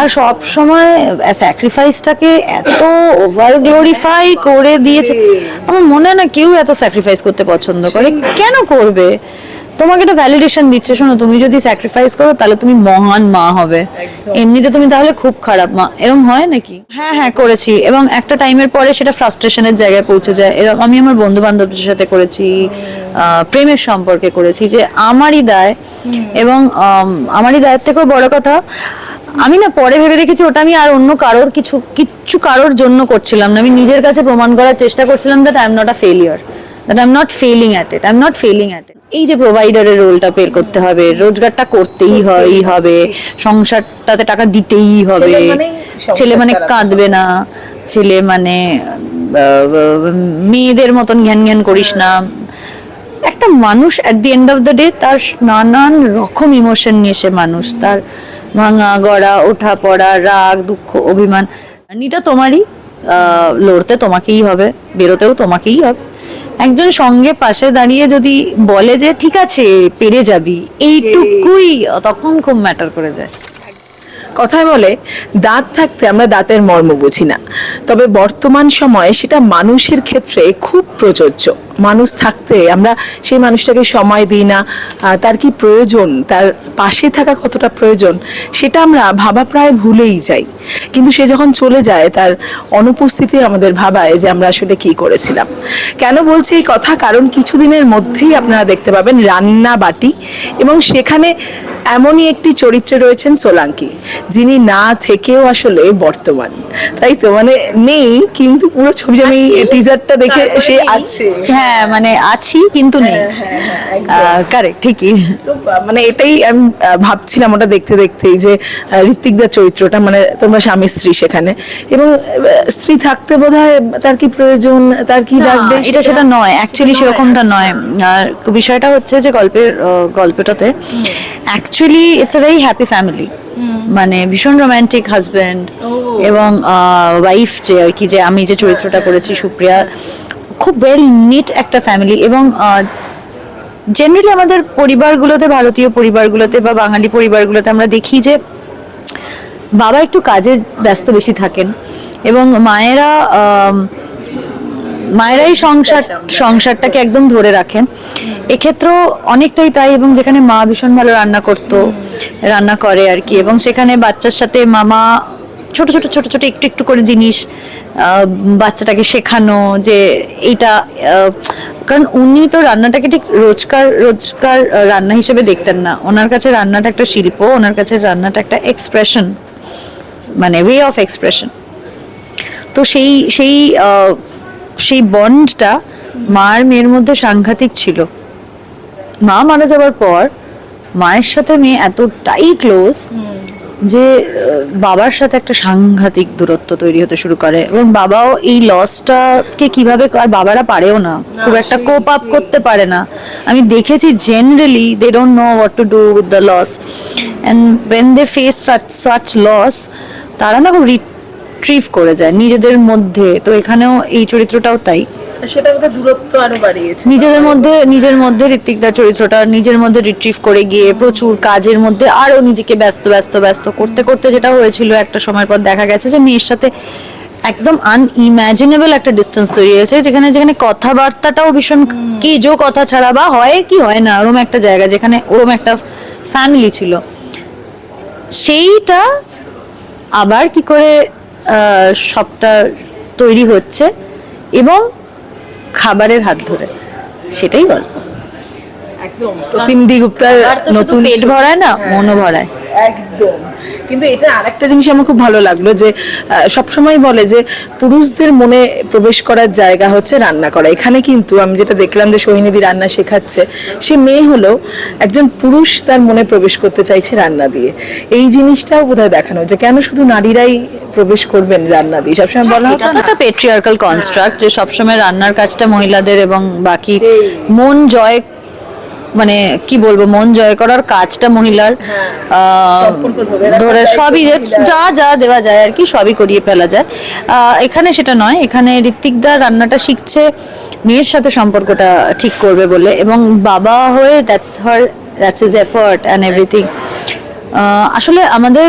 আর সব সময় স্যাক্রিফাইসটাকে এত ওভার গ্লোরিফাই করে দিয়েছে। আমার মনে হয় না কেউ এত স্যাক্রিফাইস করতে পছন্দ করে। কেন করবে? তোমাকে একটা ভ্যালিডেশন দিচ্ছে শোনো তুমি যদি স্যাক্রিফাইস করো তাহলে তুমি মহান মা হবে। এমনিতে তুমি তাহলে খুব খারাপ মা। এরকম হয় নাকি? হ্যাঁ হ্যাঁ করেছি। এবং একটা টাইমের পরে সেটা ফ্রাস্ট্রেশনের জায়গায় পৌঁছে যায়। এরকম আমি আমার বন্ধু বান্ধবদের সাথে করেছি প্রেমের সম্পর্কে করেছি যে আমারই দায়। এবং আমারই দায়ের থেকেও বড় কথা আমি না পরে ভেবে দেখেছি ওটা আমি আর অন্য কারোর কিছু কিচ্ছু কারোর জন্য করছিলাম না। আমি নিজের কাছে প্রমাণ করার চেষ্টা করছিলাম that I am not a failure that I am not failing at it I am not failing at it এই যে প্রোভাইডারের রোলটা প্লে করতে হবে রোজগারটা করতেই হয় হবে। সংসারটাতে টাকা দিতেই হবে। ছেলে সংসার ছেলে মানে কাঁদবে না ছেলে মানে মেয়েদের মতন ঘ্যান ঘ্যান করিস না। একটা মানুষ at the end of the day তার নানান রকম ইমোশন নিয়ে সে মানুষ। তার ভাঙা গড়া ওঠা পড়া রাগ দুঃখ অভিমান। নিটা তোমারই আহ, লড়তে তোমাকেই হবে বেরোতেও তোমাকেই হবে। একজন সঙ্গে পাশে দাঁড়িয়ে যদি বলে যে ঠিক আছে পেরে যাবি। এইটুকুই তখন খুব ম্যাটার করে যায়। কথায় বলে, দাঁত থাকতে আমরা দাঁতের মর্ম বুঝি না। তবে বর্তমান সময়ে সেটা মানুষের ক্ষেত্রে খুব প্রযোজ্য। মানুষ থাকতে আমরা সেই মানুষটাকে সময় দিই না তার কি প্রয়োজন? তার পাশে থাকা কতটা প্রয়োজন? সেটা আমরা ভাবা প্রায় ভুলেই যাই। কিন্তু সে যখন চলে যায়, তার অনুপস্থিতি আমাদের ভাবায় যে আমরা আসলে কি করেছিলাম। কেন বলছি এই কথা? কারণ কিছুদিনের মধ্যেই আপনারা দেখতে পাবেন রান্না বাটি এবং সেখানে এমনই একটি চরিত্রে রয়েছেন সোলাঙ্কি যিনি না থেকেও আসলে বর্তমান। তাই তো? মানে নেই কিন্তু পুরো ছবি আমি টিজারটা দেখে সে আছে। হ্যাঁ মানে আছি কিন্তু নেই। কারেক্ট ঠিকই। মানে এটাই আমি ভাবছিলাম ওটা দেখতে দেখতেই যে ঋত্বিকদার চরিত্রটা মানে তোমরা স্বামী স্ত্রী সেখানে। এবং স্ত্রী থাকতে বোধহয় তার কি প্রয়োজন তার কি লাগবে এটা সেটা নয়। অ্যাকচুয়ালি সেরকমটা নয়। আর বিষয়টা হচ্ছে যে গল্পের গল্পটাতে actually it's a very happy family মানে ভীষণ রোমান্টিক হাজবেন্ড এবং ওয়াইফ যে আর কি যে আমি যে চরিত্রটা করেছি সুপ্রিয়া খুব ওয়েল নিট একটা ফ্যামিলি এবং জেনারেলি আমাদের পরিবারগুলোতে ভারতীয় পরিবারগুলোতে বা বাঙালি পরিবারগুলোতে আমরা দেখি যে বাবা একটু কাজে ব্যস্ত বেশি থাকেন এবং মায়েরা মায়েরাই সংসার সংসারটাকে একদম ধরে রাখেন। এক্ষেত্রেও অনেকটাই তাই এবং যেখানে মা ভীষণ ভালো রান্না করতো রান্না করে আর কি এবং সেখানে বাচ্চার সাথে মামা ছোট ছোট ছোট ছোট একটু একটু করে জিনিস বাচ্চাটাকে শেখানো যে এইটা কারণ উনি তো রান্নাটাকে ঠিক রোজকার রোজকার রান্না হিসেবে দেখতেন না। ওনার কাছে রান্নাটা একটা শিল্প ওনার কাছে রান্নাটা একটা এক্সপ্রেশন মানে ওয়ে অফ এক্সপ্রেশন তো সেই সেই সেই বন্ডটা মার মেয়ের মধ্যে সাংঘাতিক ছিল। মা মারা যাওয়ার পর মায়ের সাথে মেয়ে এতটাই ক্লোজ যে বাবার সাথে একটা সাংঘাতিক দূরত্ব তৈরি হতে শুরু করে এবং বাবাও এই লসটাকে কীভাবে আর বাবারা পারেও না। খুব একটা কোপ আপ করতে পারে না। আমি দেখেছি generally they don't know what to do with the loss and when they face such such loss তারা না খুব রিট্রিভ করে যায় নিজেদের মধ্যে। তো এখানেও এই চরিত্রটাও তাই। সেটা দূরত্ব আরও বাড়িয়েছে। নিজেদের মধ্যে নিজের মধ্যে ঋত্বিকদার চরিত্রটা নিজের মধ্যে রিট্রিভ করে গিয়ে প্রচুর কাজের মধ্যে আরও নিজেকে ব্যস্ত ব্যস্ত ব্যস্ত করতে করতে যেটা হয়েছিল একটা সময় পর দেখা গেছে যে মেয়ের সাথে একদম আনইম্যাজিনেবল একটা ডিস্টেন্স তৈরি হয়েছে যেখানে যেখানে কথাবার্তাটাও ভীষণ কি জো কথা ছাড়া বা হয় কি হয় না ওরম একটা জায়গা যেখানে ওরম একটা ফ্যামিলি ছিল। সেইটা আবার কি করে সবটা তৈরি হচ্ছে এবং খাবারের হাত ধরে। সেটাই গল্প। একদম। গুপ্তার নতুন নতুন পেট ভরায় না মনও ভরায়। একদম। কিন্তু এটা আরেকটা জিনিস আমার খুব ভালো লাগল যে সব সময় বলে যে পুরুষদের মনে প্রবেশ করার জায়গা হচ্ছে রান্না করা। এখানে কিন্তু আমি যেটা দেখলাম যে সোহিনীদি রান্না শেখাচ্ছে সে মেয়ে হলো একজন পুরুষ তার মনে প্রবেশ করতে চাইছে রান্না দিয়ে। এই জিনিসটাও বোধহয় দেখানো যে কেন শুধু নারীরাই প্রবেশ করবেন রান্না দিয়ে? সবসময় বলা এটা তো একটা পেট্রিয়ার্কাল কনস্ট্রাক্ট যে সবসময় রান্নার কাজটা মহিলাদের এবং বাকি মন জয় মানে কি বলব মন জয় করার কাজটা মহিলার ধরে রাখার ধরে সবই যা যা দেওয়া যায় আর কি সবই করিয়ে ফেলা যায়। এখানে সেটা নয় এখানে ঋত্বিকদা রান্নাটা শিখছে মেয়ের সাথে সম্পর্কটা ঠিক করবে বলে এবং বাবা হয়ে that's her that's is effort and everything আসলে আমাদের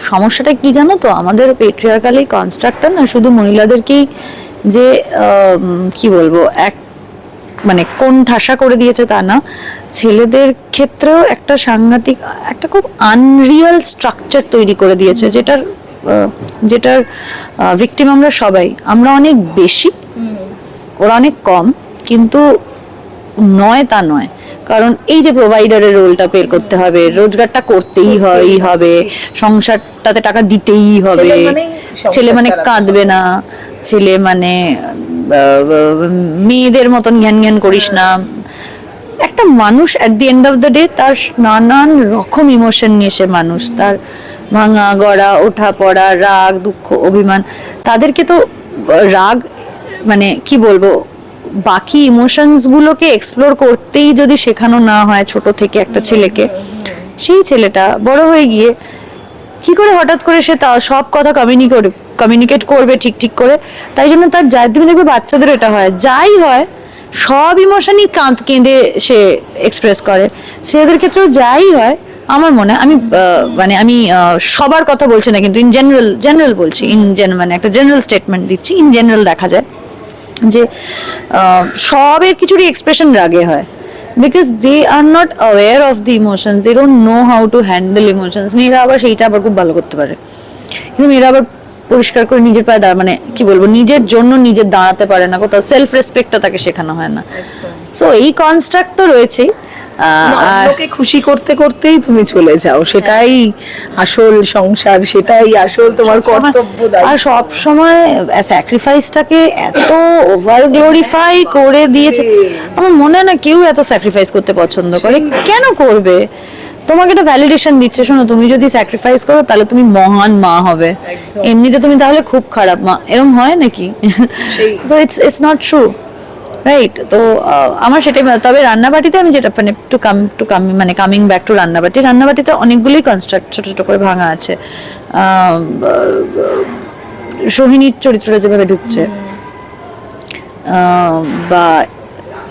সমস্যাটা কি জানো তো? আমাদের পেট্রিয়ার্কাল এই কনস্ট্রাক্টটা না শুধু মহিলাদেরকেই যে কি বলব এক মানে কোন ঠাসা করে দিয়েছে তা না। ছেলেদের ক্ষেত্রেও একটা সাংঘাতিক একটা খুব আনরিয়াল স্ট্রাকচার তৈরি করে দিয়েছে যেটার যেটার ভিকটিম আমরা সবাই। আমরা অনেক বেশি ওরা অনেক কম কিন্তু নয় তা নয়। কারণ এই যে প্রোভাইডারের রোলটা প্লে করতে হবে রোজগারটা করতেই হয়ই হবে। সংসারটাতে টাকা দিতেই হবে। ছেলে মানে কাঁদবে না। ছেলে মানে মেয়েদের মতন ঘ্যান ঘ্যান করিস না। একটা মানুষ at the end of the day তার নানান রকম ইমোশন নিয়ে সে মানুষ। তার ভাঙা, গড়া ওঠা পড়া রাগ, দুঃখ, অভিমান। তাদেরকে তো রাগ মানে কি বলব, বাকি ইমোশনস গুলোকে এক্সপ্লোর করতেই যদি শেখানো না হয় ছোট থেকে একটা ছেলেকে, সেই ছেলেটা বড় হয়ে গিয়ে কি করে হঠাৎ করে সে তা সব কথা কমিউনিকেট কমিউনিকেট করবে ঠিক ঠিক করে? তাই জন্য তার যা তুমি দেখবে বাচ্চাদের এটা হয়। যাই হয়, সব ইমোশনই কাঁদ কেঁদে সে এক্সপ্রেস করে। ছেলেদের ক্ষেত্রেও যাই হয়, আমার মনে হয় আমি মানে আমি সবার কথা বলছি না, কিন্তু ইন জেনারেল জেনারেল বলছি ইন মানে একটা জেনারেল স্টেটমেন্ট দিচ্ছি ইন জেনারেল দেখা যায় যে সবের কিছুরই এক্সপ্রেশন রাগে হয়। Because they are not aware of the emotions they don't know how to handle emotions মেয়েরা আবার সেইটা আবার খুব ভালো করতে পারে। কিন্তু মেয়েরা আবার পরিষ্কার করে নিজের পায়ে দাঁড়া মানে কি বলব নিজের জন্য নিজের দাঁড়াতে পারে না। কোথাও সেলফ রেসপেক্টটা তাকে শেখানো হয় না। সো এই কনস্ট্রাক্ট তো রয়েছেই। আর খুশি করতে করতেই তুমি চলে যাও। সেটাই আসল সংসার সেটাই আসল তোমার কর্তব্য আর সব সময় স্যাক্রিফাইসটাকে এত ওভার গ্লোরিফাই করে দিয়েছে। আমার মনে হয় না কেউ এত স্যাক্রিফাইস করতে পছন্দ করে। কেন করবে? তোমাকে একটা ভ্যালিডেশন দিচ্ছে। শোনো তুমি যদি স্যাক্রিফাইস করো তাহলে তুমি মহান মা হবে। এমনিতে তুমি তাহলে খুব খারাপ মা। এরকম হয় নাকি। তো it's it's not true right তো আমার সেটাই তবে রান্নাবাটিতে আমি যেটা মানে একটু কাম টু কাম মানে কামিং ব্যাক টু রান্নাবাটি, রান্নাবাটিতে অনেকগুলোই কনস্ট্রাক্ট ছোট ছোট করে ভাঙা আছে। সোহিনীর চরিত্রটা যেভাবে ঢুকছে বা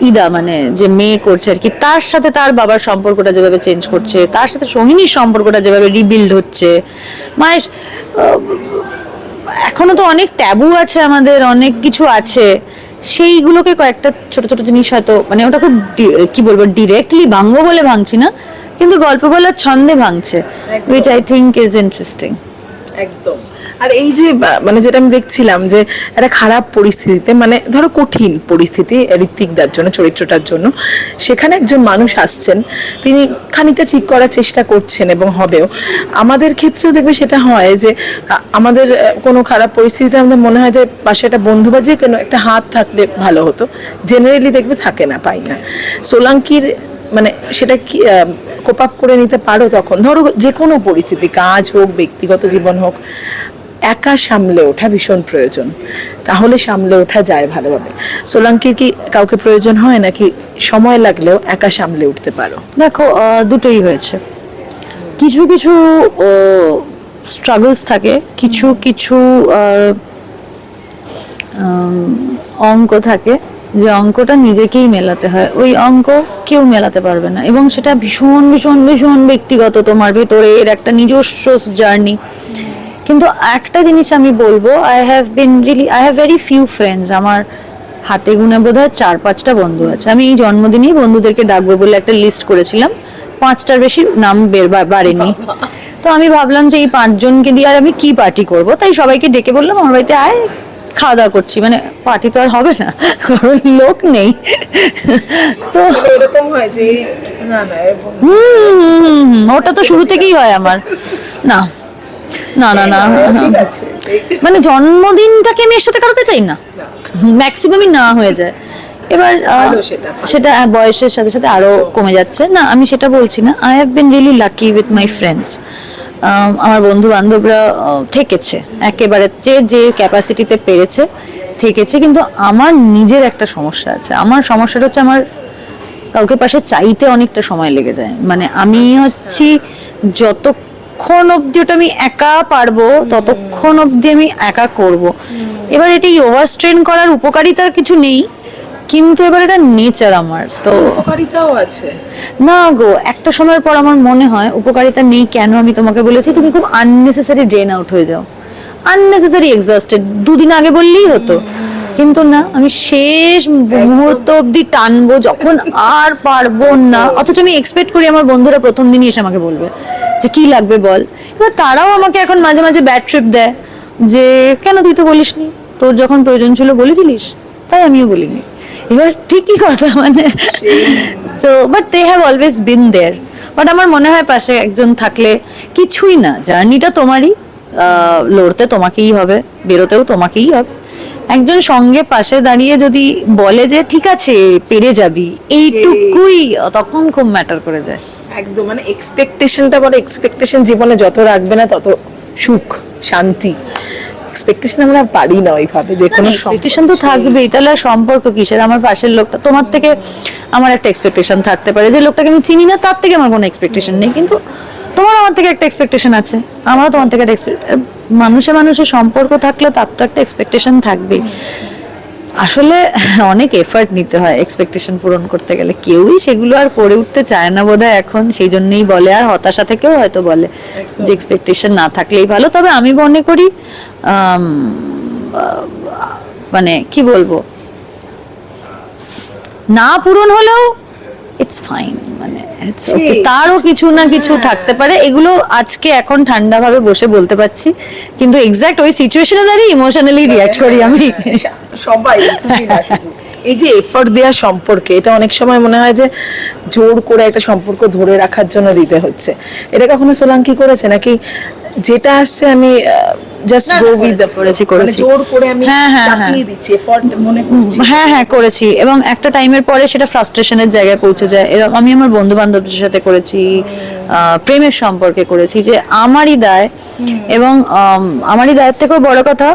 ইদা মানে যে মেয়ে করছে আর কি, তার সাথে তার বাবার সম্পর্কটা যেভাবে চেঞ্জ করছে, তার সাথে সোহিনীর সম্পর্কটা যেভাবে রিবিল্ড হচ্ছে। মায়ের এখনও তো অনেক ট্যাবু আছে আমাদের, অনেক কিছু আছে। সেইগুলোকে কয়েকটা ছোট ছোট জিনিস হয়তো মানে ওটা খুব কি বলব ডিরেক্টলি ভাঙবো বলে ভাঙছি না কিন্তু গল্প বলার ছন্দে ভাঙছে which I think is interesting একদম। আর এই যে মানে যেটা আমি দেখছিলাম যে একটা খারাপ পরিস্থিতিতে মানে ধরো কঠিন পরিস্থিতি ঋত্বিকদার জন্য, চরিত্রটার জন্য, সেখানে একজন মানুষ আসছেন, তিনি খানিকটা ঠিক করার চেষ্টা করছেন এবং হবেও। আমাদের ক্ষেত্রেও দেখবে সেটা হয় যে আমাদের কোনো খারাপ পরিস্থিতিতে আমাদের মনে হয় যে, পাশে একটা বন্ধু বা যে কোনো একটা হাত থাকলে ভালো হতো জেনারেলি দেখবে থাকে না পাই না। সোলাঙ্কির মানে সেটা কি কোপ করে নিতে পারো তখন। ধরো যে কোনো পরিস্থিতি, কাজ হোক, ব্যক্তিগত জীবন হোক একা সামলে ওঠা ভীষণ প্রয়োজন। তাহলে সামলে ওঠা যায় ভালোভাবে। সোলাঙ্কির কি কাউকে প্রয়োজন হয় নাকি সময় লাগলেও একা সামলে উঠতে পারো? দেখো দুটোই হয়েছে। কিছু কিছু স্ট্রাগলস থাকে, কিছু কিছু অঙ্ক থাকে, যে অঙ্কটা নিজেকেই মেলাতে হয়। ওই অঙ্ক কেউ মেলাতে পারবে না এবং সেটা ভীষণ ভীষণ ভীষণ ব্যক্তিগত। তোমার ভেতরে এর একটা নিজস্ব জার্নি কিন্তু একটা জিনিস আমি বলব I have been really I have very few friends আমার হাতে গুনে বোধ হয় চার পাঁচটা বন্ধু আছে। আমি এই জন্মদিনেই বন্ধুদেরকে ডাকবো বলে একটা লিস্ট করেছিলাম পাঁচটার বেশি নাম বের বাড়েনি। তো আমি ভাবলাম যে এই পাঁচজনকে দিয়ে আর আমি কি পার্টি করব? তাই সবাইকে ডেকে বললাম আমার বাড়িতে আয় খাওয়া দাওয়া করছি। মানে পার্টি তো আর হবে না কারণ লোক নেই। সো এরকম হয় যে না না ওটা তো শুরু থেকেই হয় আমার। না না না না। ঠিক আছে। মানে জন্মদিনটাকে আমি এর সাথে কাটাতে চাই না। ম্যাক্সিমামই না হয়ে যায়। এবার সেটা, বয়সের সাথে সাথে আরও কমে যাচ্ছে। না আমি সেটা বলছি না। I have been really lucky with my friends আমার বন্ধু বান্ধবরা থেকেছে। একেবারে যে যে ক্যাপাসিটিতে পেরেছে থেকেছে। কিন্তু আমার নিজের একটা সমস্যা আছে। আমার সমস্যাটা হচ্ছে আমার কাউকে পাশে চাইতে অনেকটা সময় লেগে যায়। মানে আমি হচ্ছি যতক্ষণ অবধি ওটা আমি একা পারব ততক্ষণ অবধি আমি একা করব। এবার এটি ওভার স্ট্রেন করার উপকারিতা কিছু নেই কিন্তু এবার এটা নেচার আমার তো উপকারিতাও আছে। না গো একটা সময়ের পর আমার মনে হয় উপকারিতা নেই কেন আমি তোমাকে বলেছি তুমি খুব আননেসেসারি ড্রেন আউট হয়ে যাও। আননেসেসারি এক্সস্টেড দুদিন আগে বললেই হতো। কিন্তু না আমি শেষ মুহূর্ত অবধি টানবো যখন আর পারব না। অথচ আমি এক্সপেক্ট করি আমার বন্ধুরা প্রথম দিনই এসে আমাকে বলবে। যে কি লাগবে বল? এবার তারাও আমাকে এখন মাঝে মাঝে ব্যাড ট্রিপ দেয় যে কেন তুই তো বলিসনি? তোর যখন প্রয়োজন ছিল বলেছিলিস তাই আমিও বলিনি। এবার ঠিকই কথা মানে। তো but they have always been there but আমার মনে হয় পাশে একজন থাকলে কিছুই না জার্নিটা তোমারই লড়তে তোমাকেই হবে বেরোতেও তোমাকেই হবে। একজন সঙ্গে পাশে দাঁড়িয়ে যদি বলে যে ঠিক আছে পেরে যাবি। এইটুকুই তখন খুব ম্যাটার করে যায়। একদম মানে এক্সপেকটেশনটা বলে এক্সপেকটেশন জীবনে যত রাখবে না তত সুখ শান্তি। এক্সপেকটেশন আমরা পারি না ওইভাবে যে কোনো এক্সপেকটেশন তো থাকবেই তাহলে সম্পর্ক কিসের? আমার পাশের লোকটা তোমার থেকে আমার একটা এক্সপেকটেশন থাকতে পারে। যে লোকটাকে আমি চিনি না তার থেকে আমার কোনো এক্সপেকটেশন নেই কিন্তু তোমার আমার থেকে একটা এক্সপেকটেশন আছে। আমারও তোমার থেকে একটা মানুষে মানুষের সম্পর্ক থাকলে তার তো একটা এক্সপেকটেশন থাকবেই। আসলে অনেক এফার্ট নিতে হয় এক্সপেকটেশন পূরণ করতে গেলে। কেউই সেগুলো আর করে উঠতে চায় না বোধহয় এখন সেই জন্যই বলে আর হতাশা থেকেও হয়তো বলে যে এক্সপেকটেশন না থাকলেই ভালো। তবে আমি মনে করি মানে কি বলব? না পূরণ হলেও ইটস ফাইন মানে। তারও কিছু না কিছু থাকতে পারে। এগুলো আজকে এখন ঠান্ডা ভাবে বসে বলতে পারছি। কিন্তু এক্সাক্ট ওই সিচুয়েশনে দাঁড়িয়ে ইমোশনালি রিয়াক্ট করি আমি। সবাই তুমি না শুধু। এই যে এফোর্ট দেওয়া সম্পর্কে এটা অনেক সময় মনে হয় যে জোর করে একটা সম্পর্ক ধরে রাখার জন্য দিতে হচ্ছে। এটা কখনো সোলাঙ্কি করেছে? নাকি যেটা আসছে আমি জাস্ট গো উইথ দ্য করেছি, করেছি। জোর করে আমি হ্যাঁ, হ্যাঁ, হ্যাঁ। চাপিয়ে দিচ্ছি এফোর্ট মনে করছি। হ্যাঁ হ্যাঁ করেছি। এবং একটা টাইমের পরে সেটা ফ্রাস্ট্রেশনের জায়গায় পৌঁছে যায়। এরকম আমি আমার বন্ধু বান্ধবদের সাথে করেছি প্রেমের সম্পর্কে করেছি যে আমারই দায় এবং আমারই দায়ের থেকেও বড় কথা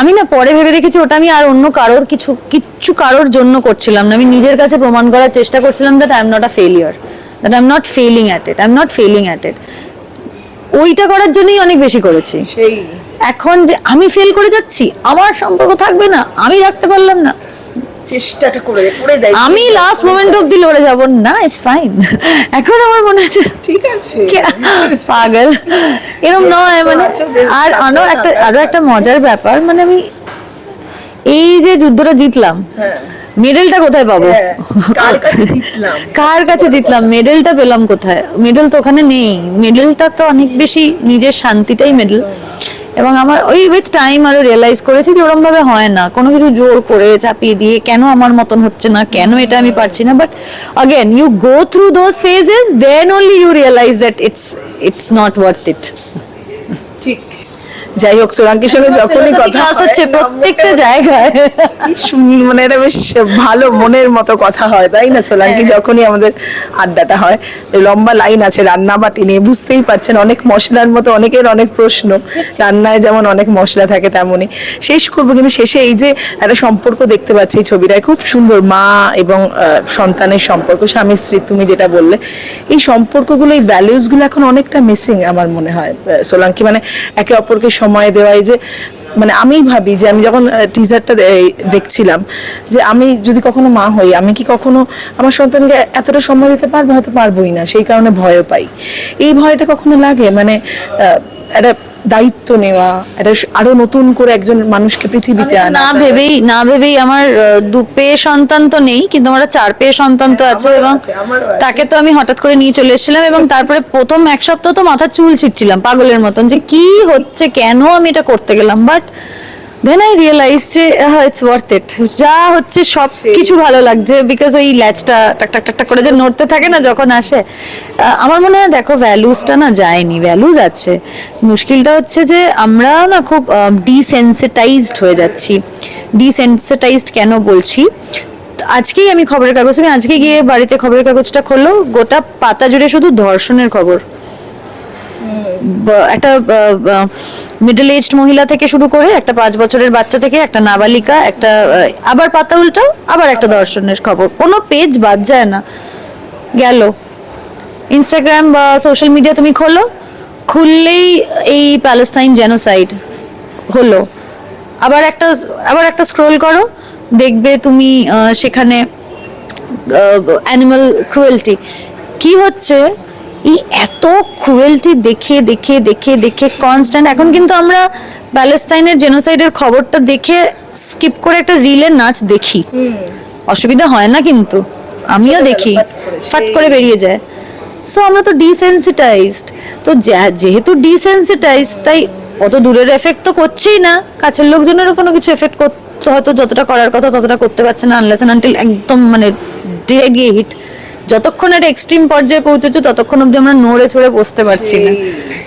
আমি না পরে ভেবে দেখেছি ওটা আমি আর অন্য কারোর কিছু কিচ্ছু কারোর জন্য করছিলাম না। আমি নিজের কাছে প্রমাণ করার চেষ্টা করছিলাম that I am not a failure that I am not failing at it I am not failing at it ওইটা করার জন্যই অনেক বেশি করেছি। সেই। এখন যে আমি ফেল করে যাচ্ছি আমার সম্পর্ক থাকবে না আমি রাখতে পারলাম না। চেষ্টাটা করে করে দেয়। আমি লাস্ট মোমেন্ট অব্দি লড়ে যাব। না ইটস ফাইন এখন আমার মনে হচ্ছে ঠিক আছে। পাগল। এরকম নয় মানে আর আরও একটা আরও একটা মজার ব্যাপার মানে আমি এই যে যুদ্ধটা জিতলাম হ্যাঁ। মেডেলটা কোথায় পাবো? হ্যাঁ? কার কাছে জিতলাম? মেডেলটা পেলাম কোথায়? মেডেল তো ওখানে নেই। মেডেলটা তো অনেক বেশি নিজের শান্তিটাই মেডেল এবং আমার ওই উইথ টাইম আরও রিয়েলাইজ করেছি যে ওরম ভাবে হয় না। কোনো কিছু জোর করে চাপিয়ে দিয়ে কেন আমার মতন হচ্ছে না, কেন এটা আমি পারছি না? But again you go through those phases then only you realise that it's it's not worth it ঠিক। যাই হোক সোলাঙ্কির সঙ্গে যখনই কথা হচ্ছে প্রত্যেকটা জায়গায়। মানে এটা বেশ ভালো মনের মতো কথা হয় তাই না? সোলাঙ্কি যখনই আমাদের আড্ডাটা হয় লম্বা লাইন আছে রান্না বাটি নিয়ে বুঝতেই পারছেন অনেক মশলার মতো অনেকের অনেক প্রশ্ন রান্নায় যেমন অনেক মশলা থাকে তেমনই। শেষ করব কিন্তু শেষে এই যে একটা সম্পর্ক দেখতে পাচ্ছি এই ছবিটায় খুব সুন্দর মা এবং সন্তানের সম্পর্ক স্বামী স্ত্রী তুমি যেটা বললে। এই সম্পর্কগুলো এই ভ্যালিউসগুলো এখন অনেকটা মিসিং আমার মনে হয় সোলাঙ্কি মানে একে অপরকে সময় দেওয়াই যে মানে আমি ভাবি যে আমি যখন টিজারটা দেখছিলাম যে আমি যদি কখনো মা হই, আমি কি কখনো আমার সন্তানকে এতটা সময় দিতে পারব? হয়তো পারবোই না, সেই কারণে ভয়ও পাই। এই ভয়টা কখনো লাগে? মানে একটা দায়িত্ব নেওয়া এটা আরও নতুন করে একজন মানুষকে পৃথিবীতে আনা না ভেবেই না ভেবেই আমার দু পেয়ে সন্তান তো নেই কিন্তু আমার চার পেয়ে সন্তান তো আছে এবং। তাকে তো আমি হঠাৎ করে নিয়ে চলে এসেছিলাম এবং তারপরে প্রথম এক সপ্তাহ তো মাথা চুল ছিটছিলাম পাগলের মতন যে কি হচ্ছে কেন আমি এটা করতে গেলাম বাট দেন আই রিয়েলাইজ যে ইটস ওয়ার্থ ইট যা হচ্ছে সব কিছু ভালো লাগছে বিকজ ওই ল্যাচটা টাক টাক টাক করে যে নড়তে থাকে না যখন আসে আমার মনে হয় দেখো ভ্যালুসটা না যায়নি ভ্যালুজ আছে। মুশকিলটা হচ্ছে যে আমরা না খুব ডিসেন্সিটাইজড হয়ে যাচ্ছি। ডিসেন্সিটাইজড কেন বলছি? আজকেই আমি খবরের কাগজ আমি আজকে গিয়ে বাড়িতে খবরের কাগজটা খোলো গোটা পাতা জুড়ে শুধু ধর্ষণের খবর। একটা মিডল এজড মহিলা থেকে শুরু করে একটা পাঁচ বছরের বাচ্চা থেকে একটা নাবালিকা, একটা আবার পাতা উল্টাও, আবার একটা দর্শনের খবর। কোনো পেজ বাদ যায় না। গেল। ইনস্টাগ্রাম বা সোশ্যাল মিডিয়া তুমি খোলো, খুললেই এই প্যালেস্তাইন জেনোসাইড হলো। আবার একটা আবার একটা স্ক্রোল করো, দেখবে তুমি সেখানে অ্যানিমাল ক্রুয়েলটি কি হচ্ছে? এই এত ক্রুয়েলটি দেখে দেখে দেখে দেখে কনস্ট্যান্ট এখন কিন্তু আমরা প্যালেস্তাইনের জেনোসাইডের খবরটা দেখে স্কিপ করে একটা রিলের নাচ দেখি। অসুবিধা হয় না কিন্তু। আমিও দেখি। ফাট করে বেরিয়ে যায়। সো আমরা তো ডিসেন্সিটাইজড তো যেহেতু ডিসেন্সিটাইজ তাই অত দূরের এফেক্ট তো করছেই না। কাছের লোকজনেরও কোনো কিছু এফেক্ট করতে হয়তো যতটা করার কথা ততটা করতে পারছে না আনলেস আনটিল একদম মানে ডিরেক্ট গিয়ে হিট যতক্ষণ একটা এক্সট্রিম পর্যায়ে পৌঁছেছো ততক্ষণ অব্দি আমরা নড়ে চড়ে বসতে পারছি না।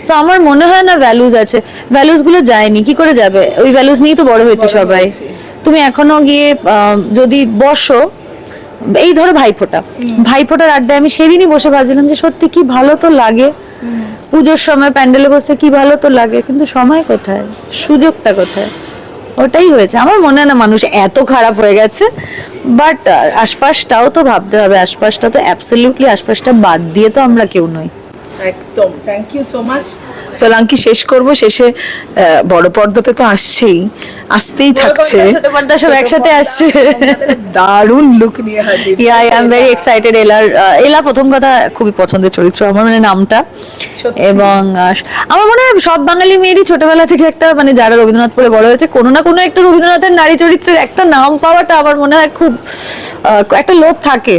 সো আমার মনে হয় না ভ্যালুজ আছে। ভ্যালুজগুলো যায়নি কি করে যাবে? ওই ভ্যালুজ নিয়েই তো বড় হয়েছে সবাই। তুমি এখনও গিয়ে যদি বসো এই ধরো ভাইফোঁটা। ভাইফোঁটার আড্ডায় আমি সেদিনই বসে ভাবছিলাম যে সত্যি কি ভালো তো লাগে? পুজোর সময় প্যান্ডেলে বসতে কি ভালো তো লাগে? কিন্তু সময় কোথায়? সুযোগটা কোথায়? ওটাই হয়েছে। আমার মনে হয় না মানুষ এত খারাপ হয়ে গেছে বাট আশপাশটাও তো ভাবতে হবে। আশপাশটা তো অ্যাবসলিউটলি আশপাশটা বাদ দিয়ে তো আমরা কেউ নই। একদম। Thank you so much Solanki শেষ করব। শেষে বড় পর্দাতে তো আসছেই। আসতেই থাকছে। ছোট পর্দা সব একসাথে আসছে। দারুণ লুক নিয়ে হাজির। Yeah I am very excited এলার এলা প্রথম কথা খুবই পছন্দের চরিত্র আমার মানে নামটা। এবং আমার মনে হয় সব বাঙালি মেয়েরই ছোটবেলা থেকে একটা মানে যারা রবীন্দ্রনাথ পড়ে বড় হয়েছে কোনো না কোনো একটা রবীন্দ্রনাথের নারী চরিত্রের একটা নাম পাওয়াটা আমার মনে হয় খুব একটা লোক থাকে।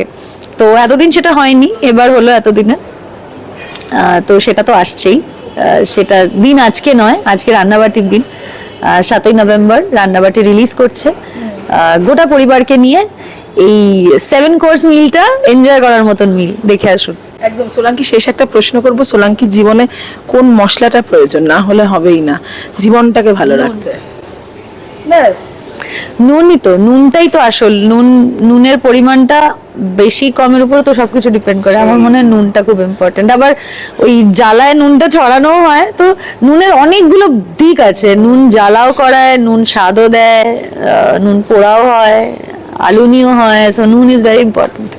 তো এতদিন সেটা হয়নি এবার হলো এতদিনে। আহ, তো সেটা তো আসছেই। সেটা দিন আজকে নয় আজকে রান্নাবাটির দিন। সাতই নভেম্বর রান্নাবাটি রিলিজ করছে। গোটা পরিবারকে নিয়ে এই সেভেন কোর্স মিলটা এনজয় করার মতন মিল দেখে আসুন। একদম সোলাঙ্কি শেষ একটা প্রশ্ন করব সোলাঙ্কি জীবনে কোন মশলাটা প্রয়োজন? না হলে হবেই না। জীবনটাকে ভালো রাখতে। ব্যাস। নুনই তো নুনটাই তো আসল। নুন নুনের পরিমাণটা বেশি কমের উপর তো সবকিছু ডিপেন্ড করে। আমার মনে হয় নুনটা খুব ইম্পর্টেন্ট আবার ওই জ্বালায় নুনটা ছড়ানোও হয় তো নুনের অনেকগুলো দিক আছে। নুন জ্বালাও করায় নুন স্বাদও দেয় নুন পোড়াও হয় আলুনিও হয় সো নুন is very important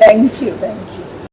thank you thank